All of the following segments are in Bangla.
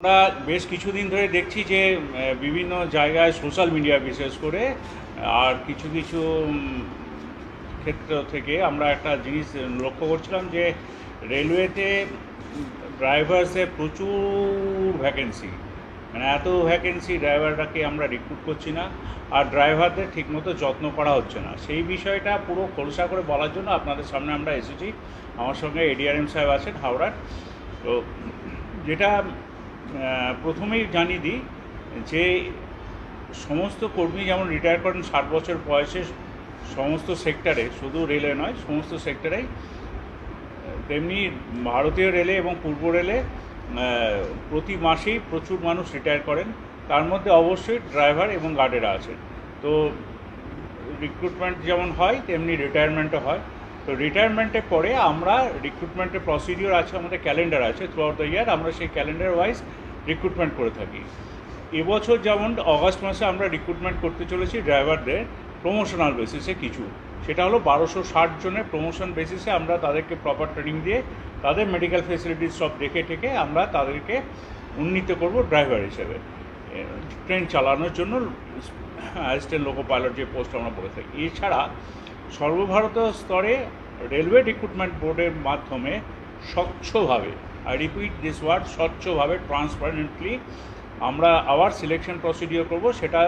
আমরা বেশ কিছুদিন ধরে দেখছি যে বিভিন্ন জায়গায় সোশ্যাল মিডিয়া বিশেষ করে, আর কিছু কিছু ক্ষেত্র থেকে আমরা একটা জিনিস লক্ষ্য করছিলাম যে, রেলওয়েতে ড্রাইভার্সে প্রচুর ভ্যাকেন্সি মানে এত ভ্যাকেন্সি ড্রাইভারটাকে আমরা রিক্রুট করছি না, আর ড্রাইভারদের ঠিকমতো যত্ন করা হচ্ছে না। সেই বিষয়টা পুরো খোলসা করে বলার জন্য আপনাদের সামনে আমরা এসেছি। আমার সঙ্গে এডিআরএম সাহেব আছেন হাওড়ার। তো যেটা প্রথমেই জানিয়ে দিই যে সমস্ত কর্মী যেমন রিটায়ার করেন ষাট বছর বয়সে, সমস্ত সেক্টরে শুধু রেলে নয়, সমস্ত সেক্টরেই তেমনি ভারতীয় রেলে এবং পূর্ব রেলে প্রতি মাসেই প্রচুর মানুষ রিটায়ার করেন। তার মধ্যে অবশ্যই ড্রাইভার এবং গার্ডেরা আছেন। তো রিক্রুটমেন্ট যেমন হয়, তেমনি রিটায়ারমেন্টও হয়। তো রিটায়ারমেন্টের পরে আমরা রিক্রুটমেন্টের প্রসিডিওর আছে, আমাদের ক্যালেন্ডার আছে। থ্রু আউট দ্য ইয়ার আমরা সেই ক্যালেন্ডার ওয়াইজ রিক্রুটমেন্ট করে থাকি। এবছর যেমন অগস্ট মাসে আমরা রিক্রুটমেন্ট করতে চলেছি ড্রাইভারদের প্রমোশনাল বেসিসে কিছু। সেটা হলো বারোশো ষাট জনের প্রমোশন বেসিসে আমরা তাদেরকে প্রপার ট্রেনিং দিয়ে তাদের মেডিকেল ফেসিলিটিস সব দেখে ঠেকে আমরা তাদেরকে উন্নীত করব ড্রাইভার হিসেবে। ট্রেন চালানোর জন্য অ্যাসিস্ট্যান্ট লোকো পাইলট যে পোস্ট আমরা বলে থাকি। এছাড়া সর্বভারতীয় স্তরে রেলওয়ে রিক্রুটমেন্ট বোর্ডের মাধ্যমে স্বচ্ছভাবে আই রিপিট দিস ওয়ার্ড স্বচ্ছভাবে ট্রান্সপারেন্টলি আমরা আবার সিলেকশন প্রসিডিওর করব সেটা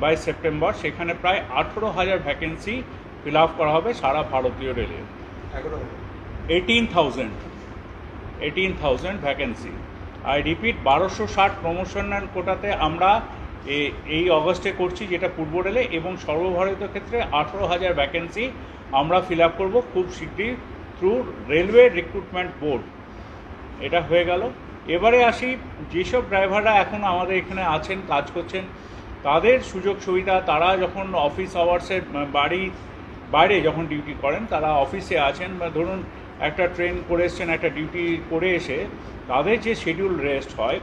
বাই সেপ্টেম্বর সেখানে প্রায় আঠেরো হাজার ভ্যাকেন্সি ফিল আপ করা হবে সারা ভারতীয় রেলে। Eighteen thousand eighteen thousand vacancy I repeat বারোশো ষাট প্রমোশনাল কোটাতে আমরা এই অগস্টে করছি যেটা পূর্ব রেলে এবং সর্বভারতীয় ক্ষেত্রে আঠেরো হাজার ভ্যাকেন্সি আমরা ফিল আপ করব খুব শীঘ্রই থ্রু রেলওয়ে রিক্রুটমেন্ট বোর্ড এটা হয়ে গেল। এবারে আসি, যেসব ড্রাইভাররা এখন আমাদের এখানে আছেন, কাজ করছেন, তাদের সুযোগ সুবিধা, তারা যখন অফিস আওয়ার্সের বাড়ি, বাইরে যখন ডিউটি করেন, তারা অফিসে আছেন বা ধরুন একটা ট্রেন করে এসছেন, একটা ডিউটি করে এসে, তাদের যে শিডিউল রেস্ট হয়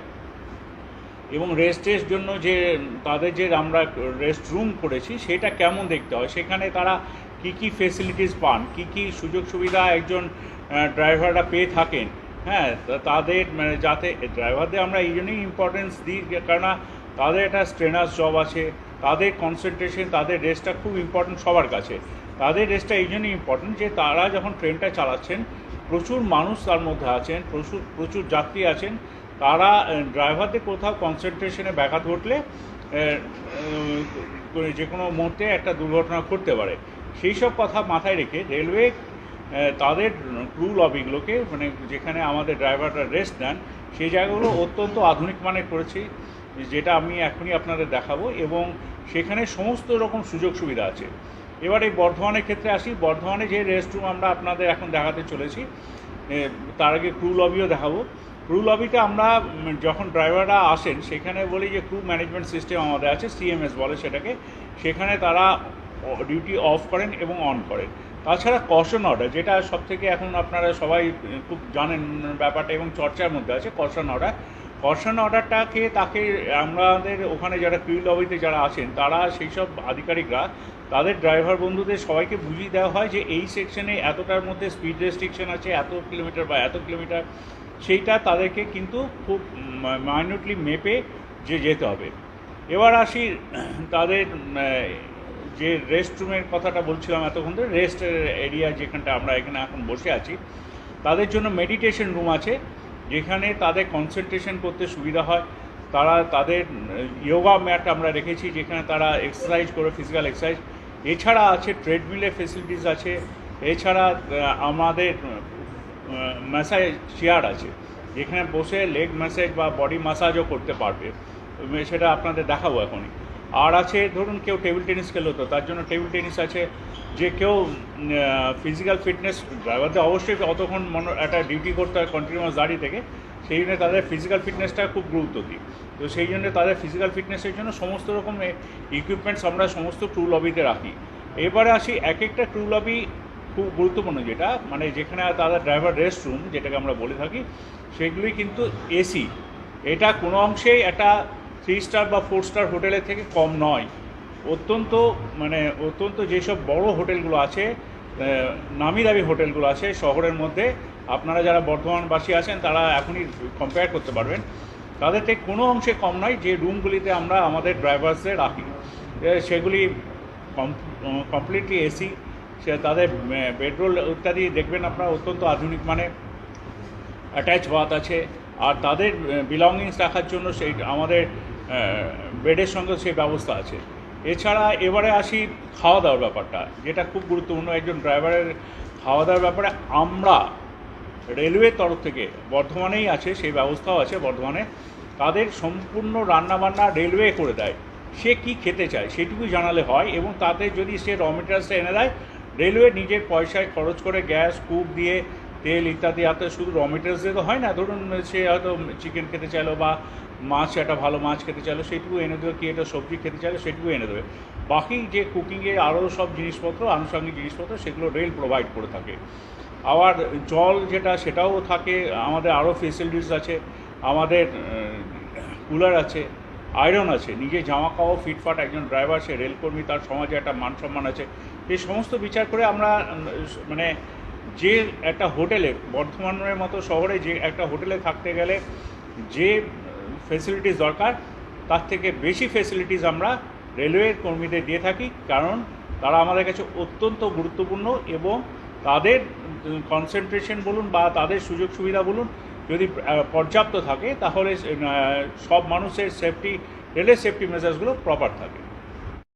এবং রেস্টের জন্য যে, তাদের যে আমরা রেস্ট রুম করেছি, সেটা কেমন দেখতে হয়? সেখানে তারা কি কি ফেসিলিটিস পান? কি কি সুযোগ সুবিধা একজন ড্রাইভাররা পেয়ে থাকেন? হ্যাঁ তাদের মানে যাতে ড্রাইভারদের আমরা এই জন্যই ইম্পর্টেন্স দিই কেননা তাদের একটা স্ট্রেনার্স জব আছে তাদের কনসেন্ট্রেশন তাদের রেস্টটা খুব ইম্পর্টেন্ট সবার কাছে। তাদের রেস্টটা এই জন্যই ইম্পর্টেন্ট যে তারা যখন ট্রেনটা চালাচ্ছেন প্রচুর মানুষ তার মধ্যে আছেন প্রচুর প্রচুর যাত্রী আছেন তারা ড্রাইভারদের কোথাও কনসেন্ট্রেশনে ব্যাঘাত ঘটলে আহ, যে কোনো মুহূর্তে একটা দুর্ঘটনা ঘটতে পারে। সেই সব কথা মাথায় রেখে রেলওয়ে তাদের ক্রু লবিগুলোকে মানে যেখানে আমাদের ড্রাইভাররা রেস্ট নেন সেই জায়গাগুলো অত্যন্ত আধুনিক মানে করেছি, যেটা আমি এখনই আপনাদের দেখাবো এবং সেখানে সমস্ত রকম সুযোগ সুবিধা আছে। এবার এই বর্ধমানের ক্ষেত্রে আসি, বর্ধমানে যে রেস্ট রুম আমরা আপনাদের এখন দেখাতে চলেছি তার আগে ক্রু লবিও দেখাবো। ক্রু লবিতে আমরা যখন ড্রাইভাররা আসেন, সেখানে বলি যে ক্রু ম্যানেজমেন্ট সিস্টেম আমাদের আছে সিএমএস বলে সেটাকে, সেখানে তারা ডিউটি অফ করেন এবং অন করেন। তাছাড়া কশন অর্ডার যেটা সব থেকে এখন আপনারা সবাই খুব জানেন ব্যাপারটা এবং চর্চার মধ্যে আছে কশন অর্ডার কশন অর্ডারটাকে তাকে আমাদের ওখানে যারা ক্রু লবিতে যারা আছেন, তারা সেই সব আধিকারিকরা, তাদের ড্রাইভার বন্ধুদের সবাইকে বুঝিয়ে দেওয়া হয় যে এই সেকশনে এতটার মধ্যে স্পিড রেস্ট্রিকশন আছে, এত কিলোমিটার বা এত কিলোমিটার সেইটা তাদেরকে কিন্তু খুব মাইনটলি মেপে যে যেতে হবে। এবার আসি তাদের যে রেস্ট রুমের কথাটা বলছিলাম এতক্ষণ ধরে, রেস্টের এরিয়া যেখানটা আমরা এখানে এখন বসে আছি, তাদের জন্য মেডিটেশন রুম আছে, যেখানে তাদের কনসেন্ট্রেশন করতে সুবিধা হয়। তারা তাদের ইয়োগা ম্যাট আমরা রেখেছি, যেখানে তারা এক্সারসাইজ করে ফিজিক্যাল এক্সারসাইজ এছাড়া আছে ট্রেডমিলের ফেসিলিটিস আছে। এছাড়া আমাদের ম্যাসাজ চেয়ার আছে, যেখানে বসে লেগ ম্যাসাজ বা বডি ম্যাসাজও করতে পারবে। সেটা আপনাদের দেখাবো এখনই। আর আছে, ধরুন কেউ টেবিল টেনিস খেলো তো, তার জন্য টেবিল টেনিস আছে। যে কেউ ফিজিক্যাল ফিটনেস ড্রাইভারদের অবশ্যই অতক্ষণ মনে, একটা ডিউটি করতে হয় কন্টিনিউয়াস দাঁড়িয়ে থেকে। সেই জন্য তাদের ফিজিক্যাল ফিটনেসটা খুব গুরুত্ব দিই তো সেই জন্য তাদের ফিজিক্যাল ফিটনেসের জন্য সমস্ত রকম ইকুইপমেন্টস আমরা সমস্ত ক্রু লবিতে রাখি। এবারে আসি এক একটা ক্রু লবি খুব গুরুত্বপূর্ণ যেটা মানে যেখানে তাদের ড্রাইভার রেস্ট রুম যেটাকে আমরা বলে থাকি, সেগুলি কিন্তু এসি এটা কোনো অংশেই একটা থ্রি স্টার বা ফোর স্টার হোটেলের থেকে কম নয়। অত্যন্ত মানে অত্যন্ত যেসব বড় হোটেলগুলো আছে নামি দামি হোটেলগুলো আছে শহরের মধ্যে, আপনারা যারা বর্ধমানবাসী আছেন তারা এখনই কম্পেয়ার করতে পারবেন। তাদের থেকে কোনো অংশে কম নয়, যে রুমগুলিতে আমরা আমাদের ড্রাইভার্সদের রাখি। সেগুলি কমপ্লিটলি এসি সে তাদের বেডরোল ইত্যাদি দেখবেন আপনারা অত্যন্ত আধুনিক মানে অ্যাটাচ বাথ আছে আর তাদের বিলঙ্গিংস রাখার জন্য সেই আমাদের বেডের সঙ্গে সেই ব্যবস্থা আছে। এছাড়া এবারে আসি খাওয়া দাওয়ার ব্যাপারটা, যেটা খুব গুরুত্বপূর্ণ। একজন ড্রাইভারের খাওয়া দাওয়ার ব্যাপারে আমরা রেলওয়ের তরফ থেকে, বর্ধমানেই আছে, সেই ব্যবস্থাও আছে বর্ধমানে। তাদের সম্পূর্ণ রান্নাবান্না রেলওয়ে করে দেয়। সে কি খেতে চায় সেটুকুই জানালে হয় এবং তাতে যদি সে র মেটেরিয়ালসটা এনে দেয় রেলওয়ে নিজের পয়সায় খরচ করে গ্যাস কূপ দিয়ে তেল ইত্যাদি হাতে শুধু র মেটেরিয়ালস দিয়ে তো হয় না। ধরুন সে হয়তো চিকেন খেতে চাইলো বা মাছ, একটা ভালো মাছ খেতে চাইলো, সেটুকু এনে দেবে, কি একটা সবজি খেতে চাইলো সেটুকু এনে দেবে। বাকি যে কুকিংয়ে আরও সব জিনিসপত্র, আনুষঙ্গিক জিনিসপত্র, সেগুলো রেল প্রোভাইড করে থাকে। আবার জল যেটা, সেটাও থাকে। আমাদের আরও ফেসিলিটিস আছে। আমাদের কুলার আছে। আয়রন আছে। নিজে জামা কাপড়, ফিটফাট একজন ড্রাইভার সে রেলকর্মী তার সমাজে একটা মান সম্মান আছে। এই সমস্ত বিচার করে আমরা মানে যে একটা হোটেলে বর্ধমানের মতো শহরে যে একটা হোটেলে থাকতে গেলে যে ফেসিলিটিস দরকার, তার থেকে বেশি ফেসিলিটিস আমরা রেলওয়ের কর্মীদের দিয়ে থাকি। কারণ তারা আমাদের কাছে অত্যন্ত গুরুত্বপূর্ণ এবং তাদের কনসেন্ট্রেশন বলুন বা তাদের সুযোগ সুবিধা বলুন যদি পর্যাপ্ত থাকে, তাহলে সব মানুষের সেফটি রেলের সেফটি মেজার্সগুলো প্রপার থাকে।